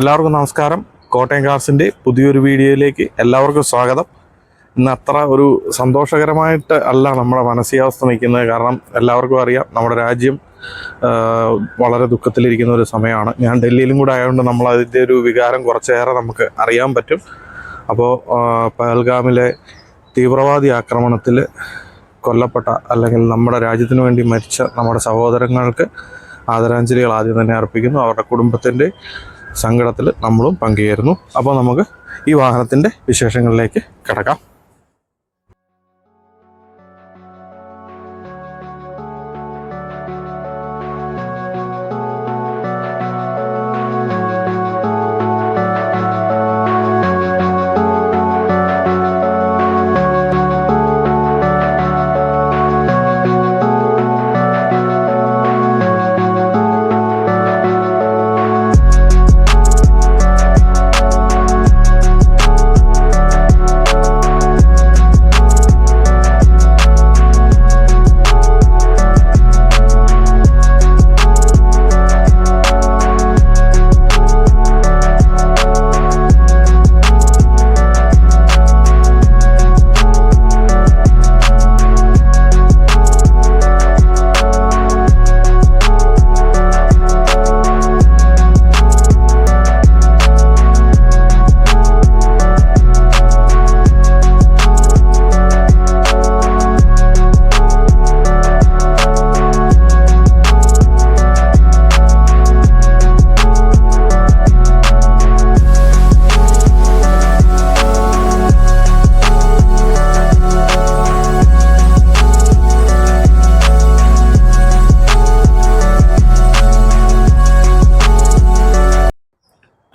എല്ലാവർക്കും നമസ്കാരം. കോട്ടയം കാർസിന്റെ പുതിയൊരു വീഡിയോയിലേക്ക് എല്ലാവർക്കും സ്വാഗതം. ഇന്ന് അത്ര ഒരു സന്തോഷകരമായിട്ട് അല്ല നമ്മുടെ മാനസികാവസ്ഥ നിൽക്കുന്നത്. കാരണം എല്ലാവർക്കും അറിയാം നമ്മുടെ രാജ്യം വളരെ ദുഃഖത്തിലിരിക്കുന്ന ഒരു സമയമാണ്. ഞാൻ ഡൽഹിയിലും കൂടെ ആയതുകൊണ്ട് നമ്മൾ അതിന്റെ ഒരു വികാരം കുറച്ചേറെ നമുക്ക് അറിയാൻ പറ്റും. അപ്പോൾ പഹൽഗാമിലെ തീവ്രവാദി ആക്രമണത്തിൽ കൊല്ലപ്പെട്ട അല്ലെങ്കിൽ നമ്മുടെ രാജ്യത്തിന് വേണ്ടി മരിച്ച നമ്മുടെ സഹോദരങ്ങൾക്ക് ആദരാഞ്ജലികൾ ആദ്യം തന്നെ അർപ്പിക്കുന്നു. അവരുടെ കുടുംബത്തിന്റെ സങ്കടത്തിൽ നമ്മളും പങ്കുചേരുന്നു. അപ്പോൾ നമുക്ക് ഈ വാഹനത്തിന്റെ വിശേഷങ്ങളിലേക്ക് കിടക്കാം.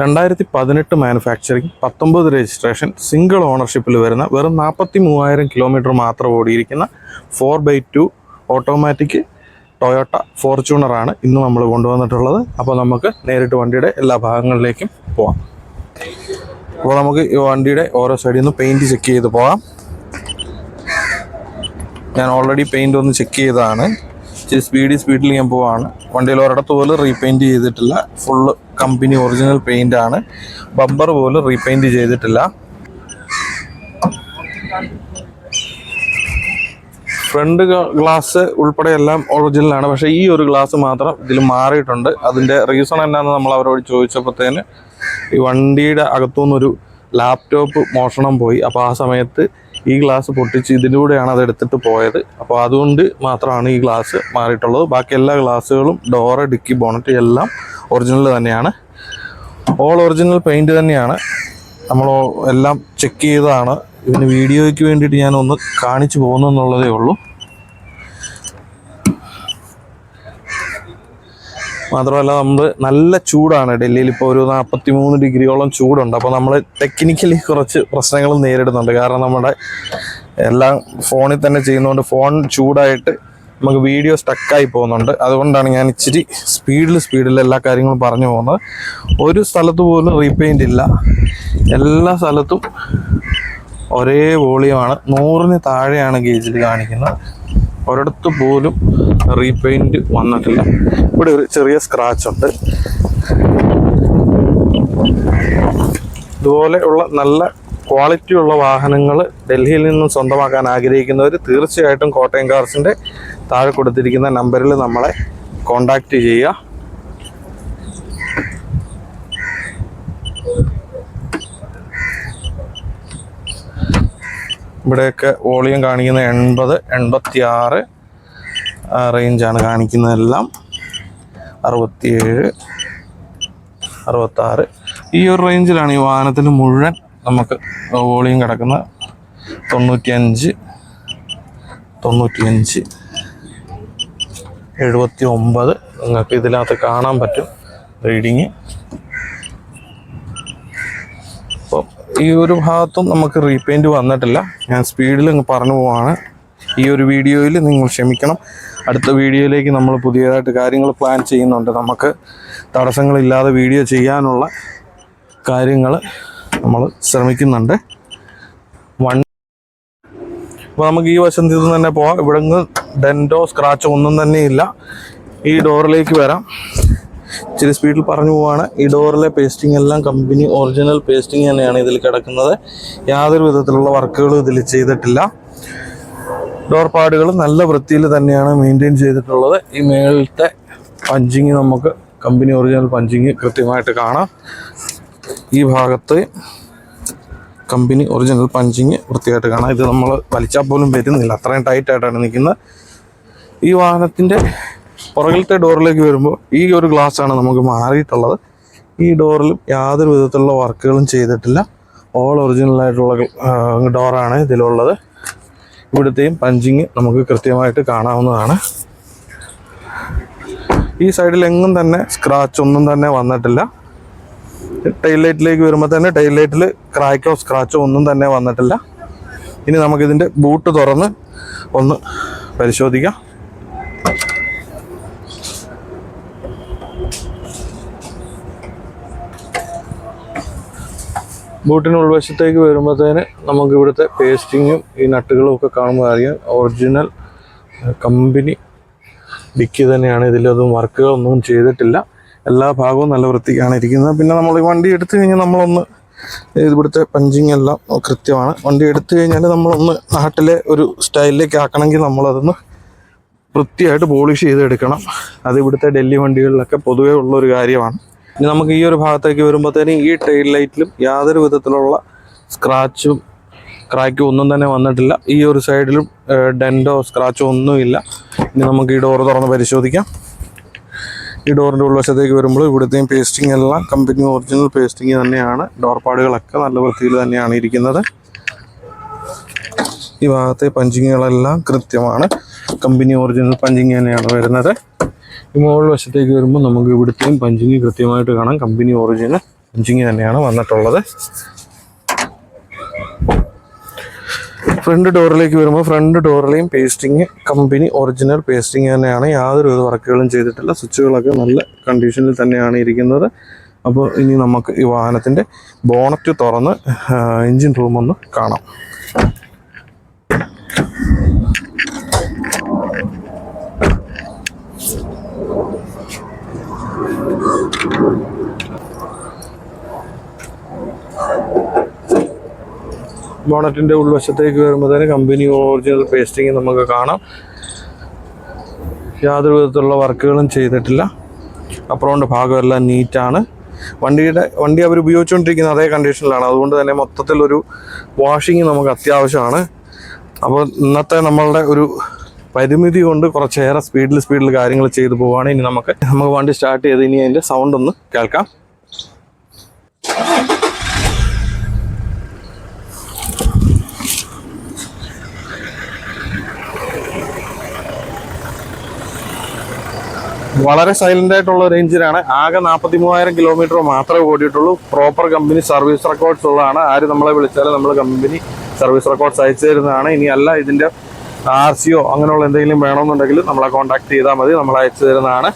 രണ്ടായിരത്തി പതിനെട്ട് മാനുഫാക്ചറിങ് പത്തൊമ്പത് രജിസ്ട്രേഷൻ സിംഗിൾ ഓണർഷിപ്പിൽ വരുന്ന വെറും നാൽപ്പത്തി മൂവായിരം കിലോമീറ്റർ മാത്രം ഓടിയിരിക്കുന്ന four by two automatic Toyota ഫോർച്യൂണറാണ് ഇന്ന് നമ്മൾ കൊണ്ടുവന്നിട്ടുള്ളത്. അപ്പോൾ നമുക്ക് നേരിട്ട് വണ്ടിയുടെ എല്ലാ ഭാഗങ്ങളിലേക്കും പോവാം. അപ്പോൾ നമുക്ക് ഈ വണ്ടിയുടെ ഓരോ സൈഡിൽ നിന്ന് പെയിന്റ് ചെക്ക് ചെയ്ത് പോവാം. ഞാൻ ഓൾറെഡി പെയിന്റ് ഒന്ന് ചെക്ക് ചെയ്തതാണ്. ഇച്ചിരി സ്പീഡിൽ സ്പീഡിൽ ഞാൻ പോവാണ്. വണ്ടിയിൽ ഒരിടത്ത് പോലും റീപെയിന്റ് ചെയ്തിട്ടില്ല. ഫുള്ള് കമ്പനി ഒറിജിനൽ പെയിന്റ് ആണ്. ബമ്പർ പോലും റീപെയിന്റ് ചെയ്തിട്ടില്ല. ഫ്രണ്ട് ഗ്ലാസ് ഉൾപ്പെടെ എല്ലാം ഒറിജിനലാണ് പക്ഷേ ഈ ഒരു ഗ്ലാസ് മാത്രം ഇതിൽ മാറിയിട്ടുണ്ട്. അതിന്റെ റീസൺ എന്നാന്ന് നമ്മൾ അവരോട് ചോദിച്ചപ്പോഴത്തേന് ഈ വണ്ടിയുടെ അകത്തുനിന്നൊരു ലാപ്ടോപ്പ് മോഷണം പോയി. അപ്പോൾ ആ സമയത്ത് ഈ ഗ്ലാസ് പൊട്ടിച്ച് ഇതിലൂടെയാണ് അത് എടുത്തിട്ട് പോയത്. അപ്പോൾ അതുകൊണ്ട് മാത്രമാണ് ഈ ഗ്ലാസ് മാറിയിട്ടുള്ളത്. ബാക്കി എല്ലാ ഗ്ലാസ്സുകളും ഡോറ് ഡിക്കി ബോണറ്റ് എല്ലാം ഒറിജിനൽ തന്നെയാണ്. ഓൾ ഒറിജിനൽ പെയിന്റ് തന്നെയാണ്. നമ്മൾ എല്ലാം ചെക്ക് ചെയ്തതാണ്. ഇതിന് വീഡിയോയ്ക്ക് വേണ്ടിയിട്ട് ഞാനൊന്ന് കാണിച്ചു പോകുന്നു എന്നുള്ളതേ ഉള്ളൂ. മാത്രമല്ല നമ്മൾ നല്ല ചൂടാണ്. ഡൽഹിയിൽ ഇപ്പോൾ ഒരു നാൽപ്പത്തി മൂന്ന് ഡിഗ്രിയോളം ചൂടുണ്ട്. അപ്പോൾ നമ്മൾ ടെക്നിക്കലി കുറച്ച് പ്രശ്നങ്ങൾ നേരിടുന്നുണ്ട്. കാരണം നമ്മുടെ എല്ലാം ഫോണിൽ തന്നെ ചെയ്യുന്നതുകൊണ്ട് ഫോൺ ചൂടായിട്ട് നമുക്ക് വീഡിയോ സ്റ്റക്കായി പോകുന്നുണ്ട്. അതുകൊണ്ടാണ് ഞാൻ ഇച്ചിരി സ്പീഡിൽ സ്പീഡിൽ എല്ലാ കാര്യങ്ങളും പറഞ്ഞു പോകുന്നത്. ഒരു സ്ഥലത്ത് പോലും റീപെയിന്റ് ഇല്ല. എല്ലാ സ്ഥലത്തും ഒരേ വോളിയമാണ് നൂറിന് താഴെയാണ് ഗേജിൽ കാണിക്കുന്നത്. ഒരിടത്ത് പോലും റീപെയിന്റ് വന്നിട്ടില്ല. ഇവിടെ ഒരു ചെറിയ സ്ക്രാച്ച് ഉണ്ട്. ഇതുപോലെ ഉള്ള നല്ല ക്വാളിറ്റി ഉള്ള വാഹനങ്ങൾ ഡൽഹിയിൽ നിന്നും സ്വന്തമാക്കാൻ ആഗ്രഹിക്കുന്നവർ തീർച്ചയായിട്ടും കോട്ടയം കാർസിന്റെ താഴെ കൊടുത്തിരിക്കുന്ന നമ്പറിൽ നമ്മളെ കോണ്ടാക്റ്റ് ചെയ്യുക. ഇവിടെയൊക്കെ വോളിയം കാണിക്കുന്ന എൺപത് എൺപത്തി ആറ് റേഞ്ചാണ് കാണിക്കുന്നതെല്ലാം. അറുപത്തിയേഴ് അറുപത്താറ്. ഈ ഒരു റേഞ്ചിലാണ് ഈ വാഹനത്തിന് മുഴുവൻ നമുക്ക് വോളിയം കിടക്കുന്നത് തൊണ്ണൂറ്റിയഞ്ച് തൊണ്ണൂറ്റിയഞ്ച് എഴുപത്തി ഒമ്പത് നിങ്ങൾക്ക് ഇതിനകത്ത് കാണാൻ പറ്റും. റീഡിങ്. ഈ ഒരു ഭാഗത്തും നമുക്ക് റീപെയിന്റ് വന്നിട്ടില്ല. ഞാൻ സ്പീഡിൽ അങ്ങ് പറഞ്ഞു പോവാണ്. ഈ ഒരു വീഡിയോയിൽ നിങ്ങൾ ക്ഷമിക്കണം. അടുത്ത വീഡിയോയിലേക്ക് നമ്മൾ പുതിയതായിട്ട് കാര്യങ്ങൾ പ്ലാൻ ചെയ്യുന്നുണ്ട്. നമുക്ക് തടസ്സങ്ങളില്ലാതെ വീഡിയോ ചെയ്യാനുള്ള കാര്യങ്ങൾ നമ്മൾ ശ്രമിക്കുന്നുണ്ട്. വൺ അപ്പോൾ നമുക്ക് ഈ വശത്ത് നിന്ന് തന്നെ പോവാം. ഇവിടെ നിന്ന് ഡെന്റോ സ്ക്രാച്ചോ ഒന്നും തന്നെ ഇല്ല. ഈ ഡോറിലേക്ക് വരാം. ഇച്ചിരി സ്പീഡിൽ പറഞ്ഞു പോവാണ്. ഈ ഡോറിലെ പേസ്റ്റിംഗ് എല്ലാം കമ്പനി ഒറിജിനൽ പേസ്റ്റിംഗ് തന്നെയാണ് ഇതിൽ കിടക്കുന്നത്. യാതൊരു വിധത്തിലുള്ള വർക്കുകളും ഇതിൽ ചെയ്തിട്ടില്ല. ഡോർ പാടുകൾ നല്ല വൃത്തിയിൽ തന്നെയാണ് മെയിന്റെയിൻ ചെയ്തിട്ടുള്ളത്. ഈ മേളത്തെ പഞ്ചിങ് നമുക്ക് കമ്പനി ഒറിജിനൽ പഞ്ചിങ് കൃത്യമായിട്ട് കാണാം. ഈ ഭാഗത്ത് കമ്പനി ഒറിജിനൽ പഞ്ചിങ് വൃത്തിയായിട്ട് കാണാം. ഇത് നമ്മൾ വലിച്ചാൽ പോലും വരുന്നില്ല. അത്രയും ടൈറ്റായിട്ടാണ് നിൽക്കുന്നത്. ഈ വാഹനത്തിന്റെ പുറകിലത്തെ ഡോറിലേക്ക് വരുമ്പോൾ ഈ ഒരു ഗ്ലാസ് ആണ് നമുക്ക് മാറിയിട്ടുള്ളത്. ഈ ഡോറിലും യാതൊരു വിധത്തിലുള്ള വർക്കുകളും ചെയ്തിട്ടില്ല. ഓൾ ഒറിജിനൽ ആയിട്ടുള്ള ഡോറാണ് ഇതിലുള്ളത്. ഇവിടുത്തെയും പഞ്ചിങ് നമുക്ക് കൃത്യമായിട്ട് കാണാവുന്നതാണ്. ഈ സൈഡിൽ എങ്ങും തന്നെ സ്ക്രാച്ച് ഒന്നും തന്നെ വന്നിട്ടില്ല. ടൈൽ ലൈറ്റിലേക്ക് വരുമ്പോൾ തന്നെ ടൈൽ ലൈറ്റിൽ ക്രാക്കോ സ്ക്രാച്ചോ ഒന്നും തന്നെ വന്നിട്ടില്ല. ഇനി നമുക്കിതിന്റെ ബൂട്ട് തുറന്ന് ഒന്ന് പരിശോധിക്കാം. ബൂട്ടിന് ഉൾവശത്തേക്ക് വരുമ്പോഴത്തേന് നമുക്ക് ഇവിടുത്തെ പേസ്റ്റിങ്ങും ഈ നട്ടുകളും ഒക്കെ കാണുമ്പോൾ അറിയാം. ഒറിജിനൽ കമ്പനി ഡിക്കി തന്നെയാണ്. ഇതിലൊന്നും വർക്കുകളൊന്നും ചെയ്തിട്ടില്ല. എല്ലാ ഭാഗവും നല്ല വൃത്തിക്കാണ് ഇരിക്കുന്നത്. പിന്നെ നമ്മൾ ഈ വണ്ടി എടുത്തു കഴിഞ്ഞാൽ നമ്മളൊന്ന് ഇവിടുത്തെ പഞ്ചിങ് എല്ലാം കൃത്യമാണ്. വണ്ടി എടുത്തു കഴിഞ്ഞാൽ നമ്മളൊന്ന് നാട്ടിലെ ഒരു സ്റ്റൈലിലേക്ക് ആക്കണമെങ്കിൽ നമ്മളതൊന്ന് വൃത്തിയായിട്ട് പോളിഷ് ചെയ്തെടുക്കണം. അത് ഇവിടുത്തെ ഡൽഹി വണ്ടികളിലൊക്കെ പൊതുവേ ഉള്ള ഒരു കാര്യമാണ്. ഇനി നമുക്ക് ഈ ഒരു ഭാഗത്തേക്ക് വരുമ്പോഴത്തേനും ഈ ടൈൽ ലൈറ്റിലും യാതൊരു വിധത്തിലുള്ള സ്ക്രാച്ചും ക്രാക്കും ഒന്നും തന്നെ വന്നിട്ടില്ല. ഈ ഒരു സൈഡിലും ഡെൻഡോ സ്ക്രാച്ചോ ഒന്നുമില്ല ഇനി നമുക്ക് ഈ ഡോർ തുറന്ന് പരിശോധിക്കാം. ഈ ഡോറിന്റെ ഉൾവശത്തേക്ക് വരുമ്പോൾ ഇവിടുത്തെയും പേസ്റ്റിംഗ് എല്ലാം കമ്പനി ഒറിജിനൽ പേസ്റ്റിംഗ് തന്നെയാണ്. ഡോർ പാടുകളൊക്കെ നല്ല വൃത്തിയിൽ തന്നെയാണ് ഇരിക്കുന്നത്. ഈ ഭാഗത്തെ പഞ്ചിങ്ങുകളെല്ലാം കൃത്യമാണ്. കമ്പനി ഒറിജിനൽ പഞ്ചിങ് തന്നെയാണ് വരുന്നത്. ഈ മുകളിൽ വശത്തേക്ക് വരുമ്പോൾ നമുക്ക് ഇവിടുത്തെയും പഞ്ചിങ് കൃത്യമായിട്ട് കാണാം. കമ്പനി ഒറിജിനൽ പഞ്ചിങ് തന്നെയാണ് വന്നിട്ടുള്ളത്. ഫ്രണ്ട് ഡോറിലേക്ക് വരുമ്പോൾ ഫ്രണ്ട് ഡോറിലെയും പേസ്റ്റിങ് കമ്പനി ഒറിജിനൽ പേസ്റ്റിങ് തന്നെയാണ്. യാതൊരു വിധ വർക്കുകളും ചെയ്തിട്ടില്ല. സ്വിച്ചുകളൊക്കെ നല്ല കണ്ടീഷനിൽ തന്നെയാണ് ഇരിക്കുന്നത്. അപ്പോൾ ഇനി നമുക്ക് ഈ വാഹനത്തിന്റെ ബോണറ്റ് തുറന്ന് എൻജിൻ റൂം ഒന്ന് കാണാം. ബോണറ്റിന്റെ ഉൾവശത്തേക്ക് വരുമ്പോഴത്തേന് കമ്പനി ഒറിജിനൽ പേസ്റ്റിങ് നമുക്ക് കാണാം. യാതൊരു വിധത്തിലുള്ള വർക്കുകളും ചെയ്തിട്ടില്ല. അപ്പുറമുണ്ട് ഭാഗമെല്ലാം നീറ്റാണ്. വണ്ടിയുടെ വണ്ടി അവർ ഉപയോഗിച്ചുകൊണ്ടിരിക്കുന്ന അതേ കണ്ടീഷനിലാണ് അതുകൊണ്ട് തന്നെ മൊത്തത്തിലൊരു വാഷിങ് നമുക്ക് അത്യാവശ്യമാണ്. അപ്പോൾ ഇന്നത്തെ നമ്മളുടെ ഒരു പരിമിതി കൊണ്ട് കുറച്ചേറെ സ്പീഡിൽ സ്പീഡിൽ കാര്യങ്ങൾ ചെയ്തു പോവാണ്. ഇനി നമുക്ക് നമുക്ക് വണ്ടി സ്റ്റാർട്ട് ചെയ്ത് ഇനി അതിന്റെ സൗണ്ട് ഒന്ന് കേൾക്കാം. വളരെ സൈലന്റ് ആയിട്ടുള്ള ഒരു എഞ്ചിനാണ് ആകെ നാൽപ്പത്തി മൂവായിരം കിലോമീറ്റർ മാത്രമേ ഓടിയിട്ടുള്ളൂ. പ്രോപ്പർ കമ്പനി സർവീസ് റെക്കോർഡ്സ് ഉള്ളതാണ്. ആര് നമ്മളെ വിളിച്ചാലും നമ്മൾ കമ്പനി സർവീസ് റെക്കോർഡ്സ് അയച്ചു തരുന്നതാണ്. ഇനി അല്ല ഇതിന്റെ ആർ സിയോ അങ്ങനെയുള്ള എന്തെങ്കിലും വേണമെന്നുണ്ടെങ്കിൽ നമ്മളെ കോൺടാക്ട് ചെയ്താൽ മതി. നമ്മൾ അയച്ചു തരുന്നതാണ്.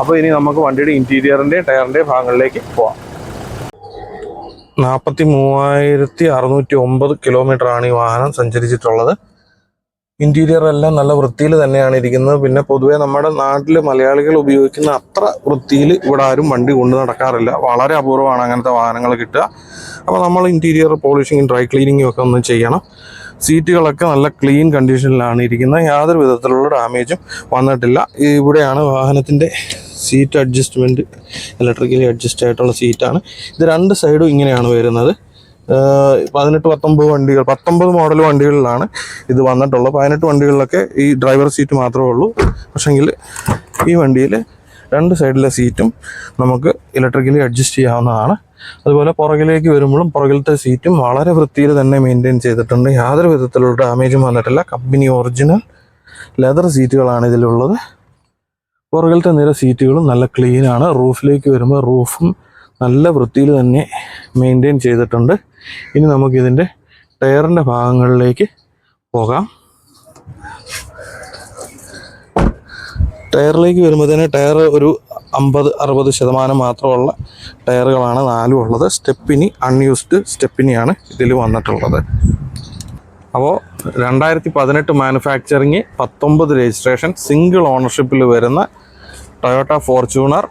അപ്പോൾ ഇനി നമുക്ക് വണ്ടിയുടെ ഇന്റീരിയറിന്റെയും ടയറിന്റെയും ഭാഗങ്ങളിലേക്ക് പോവാം. നാൽപ്പത്തി മൂവായിരത്തി അറുന്നൂറ്റി ഒമ്പത് കിലോമീറ്റർ ആണ് ഈ വാഹനം സഞ്ചരിച്ചിട്ടുള്ളത്. ഇന്റീരിയർ എല്ലാം നല്ല വൃത്തിയിൽ തന്നെയാണ് ഇരിക്കുന്നത്. പിന്നെ പൊതുവേ നമ്മുടെ നാട്ടിൽ മലയാളികൾ ഉപയോഗിക്കുന്ന അത്ര വൃത്തിയിൽ ഇവിടെ ആരും വണ്ടി കൊണ്ടു നടക്കാറില്ല. വളരെ അപൂർവമാണ് അങ്ങനത്തെ വാഹനങ്ങൾ കിട്ടുക. അപ്പോൾ നമ്മൾ ഇന്റീരിയർ പോളിഷിങ്ങും ഡ്രൈ ക്ലീനിങ്ങും ഒക്കെ ഒന്ന് ചെയ്യണം. സീറ്റുകളൊക്കെ നല്ല ക്ലീൻ കണ്ടീഷനിലാണ് ഇരിക്കുന്നത്. യാതൊരു വിധത്തിലുള്ള ഡാമേജും വന്നിട്ടില്ല. ഇവിടെയാണ് വാഹനത്തിന്റെ സീറ്റ് അഡ്ജസ്റ്റ്മെന്റ് ഇലക്ട്രിക്കലി അഡ്ജസ്റ്റ് ആയിട്ടുള്ള സീറ്റാണ് ഇത് രണ്ട് സൈഡും ഇങ്ങനെയാണ് വരുന്നത്. പതിനെട്ട് പത്തൊമ്പത് വണ്ടികൾ പത്തൊമ്പത് മോഡൽ വണ്ടികളിലാണ് ഇത് വന്നിട്ടുള്ളത്. പതിനെട്ട് വണ്ടികളിലൊക്കെ ഈ ഡ്രൈവർ സീറ്റ് മാത്രമേ ഉള്ളൂ. പക്ഷെങ്കിൽ ഈ വണ്ടിയിൽ രണ്ട് സൈഡിലെ സീറ്റും നമുക്ക് ഇലക്ട്രിക്കലി അഡ്ജസ്റ്റ് ചെയ്യാവുന്നതാണ്. അതുപോലെ പുറകിലേക്ക് വരുമ്പോഴും പുറകിലത്തെ സീറ്റും വളരെ വൃത്തിയിൽ തന്നെ മെയിന്റെയിൻ ചെയ്തിട്ടുണ്ട്. യാതൊരു വിധത്തിലുള്ള ഡാമേജും വന്നിട്ടില്ല. കമ്പനി ഒറിജിനൽ ലെതർ സീറ്റുകളാണ് ഇതിലുള്ളത്. പുറകിലത്തെ നിര സീറ്റുകളും നല്ല ക്ലീൻ ആണ്. റൂഫിലേക്ക് വരുമ്പോൾ റൂഫും നല്ല വൃത്തിയിൽ തന്നെ മെയിന്റെയിൻ ചെയ്തിട്ടുണ്ട്. ഇനി നമുക്കിതിന്റെ ടയറിന്റെ ഭാഗങ്ങളിലേക്ക് പോകാം. ടയറിലേക്ക് വരുമ്പോഴത്തേന് ടയർ ഒരു അമ്പത് അറുപത് ശതമാനം മാത്രമുള്ള ടയറുകളാണ് നാലും ഉള്ളത്. സ്റ്റെപ്പിനി അൺയൂസ്ഡ് സ്റ്റെപ്പിനിയാണ് ഇതിൽ വന്നിട്ടുള്ളത്. അപ്പോൾ രണ്ടായിരത്തി പതിനെട്ട് മാനുഫാക്ചറിങ് പത്തൊമ്പത് രജിസ്ട്രേഷൻ സിംഗിൾ ഓണർഷിപ്പിൽ വരുന്ന ടൊയോട്ട ഫോർച്യൂണർ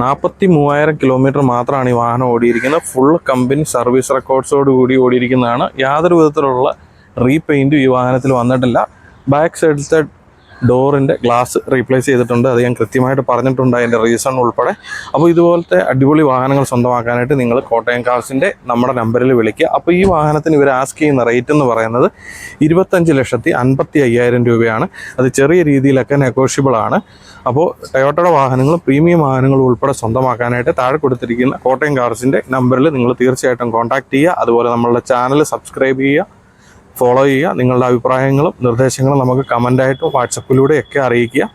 നാൽപ്പത്തി മൂവായിരം കിലോമീറ്റർ മാത്രമാണ് ഈ വാഹനം ഓടിയിരിക്കുന്നത്. ഫുൾ കമ്പനി സർവീസ് റെക്കോർഡ്സോട് കൂടി ഓടിയിരിക്കുന്നതാണ്. യാതൊരു വിധത്തിലുള്ള റീപെയിന്റും ഈ വാഹനത്തിൽ വന്നിട്ടില്ല. ബാക്ക് സൈഡിലത്തെ ഡോറിന്റെ ഗ്ലാസ് റീപ്ലേസ് ചെയ്തിട്ടുണ്ട്. അത് ഞാൻ കൃത്യമായിട്ട് പറഞ്ഞിട്ടുണ്ട് അതിന്റെ റീസൺ ഉൾപ്പെടെ. അപ്പോൾ ഇതുപോലത്തെ അടിപൊളി വാഹനങ്ങൾ സ്വന്തമാക്കാനായിട്ട് നിങ്ങൾ കോട്ടയം കാർസിന്റെ നമ്മുടെ നമ്പറിൽ വിളിക്കുക. അപ്പോൾ ഈ വാഹനത്തിന് ഇവർ ആസ്ക് ചെയ്യുന്ന റേറ്റ് എന്ന് പറയുന്നത് ഇരുപത്തഞ്ച് ലക്ഷത്തി അൻപത്തി അയ്യായിരം രൂപയാണ്. അത് ചെറിയ രീതിയിലൊക്കെ നെഗോഷ്യബിൾ ആണ്. അപ്പോൾ ടൊയോട്ടയുടെ വാഹനങ്ങളും പ്രീമിയം വാഹനങ്ങളും ഉൾപ്പെടെ സ്വന്തമാക്കാനായിട്ട് താഴെ കൊടുത്തിരിക്കുന്ന കോട്ടയം കാർസിന്റെ നമ്പറിൽ നിങ്ങൾ തീർച്ചയായിട്ടും കോൺടാക്ട് ചെയ്യുക. അതുപോലെ നമ്മളുടെ ചാനൽ സബ്സ്ക്രൈബ് ചെയ്യുക. ഫോളോ ചെയ്യുക നിങ്ങളുടെ അഭിപ്രായങ്ങളും നിർദ്ദേശങ്ങളും നമുക്ക് കമന്റായിട്ടും വാട്സപ്പിലൂടെയൊക്കെ അറിയിക്കുക.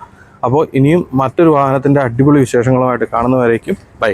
അപ്പോൾ ഇനിയും മറ്റൊരു വാഹനത്തിന്റെ അടിപൊളി വിശേഷങ്ങളുമായിട്ട് കാണുന്നവരേക്കും ബൈ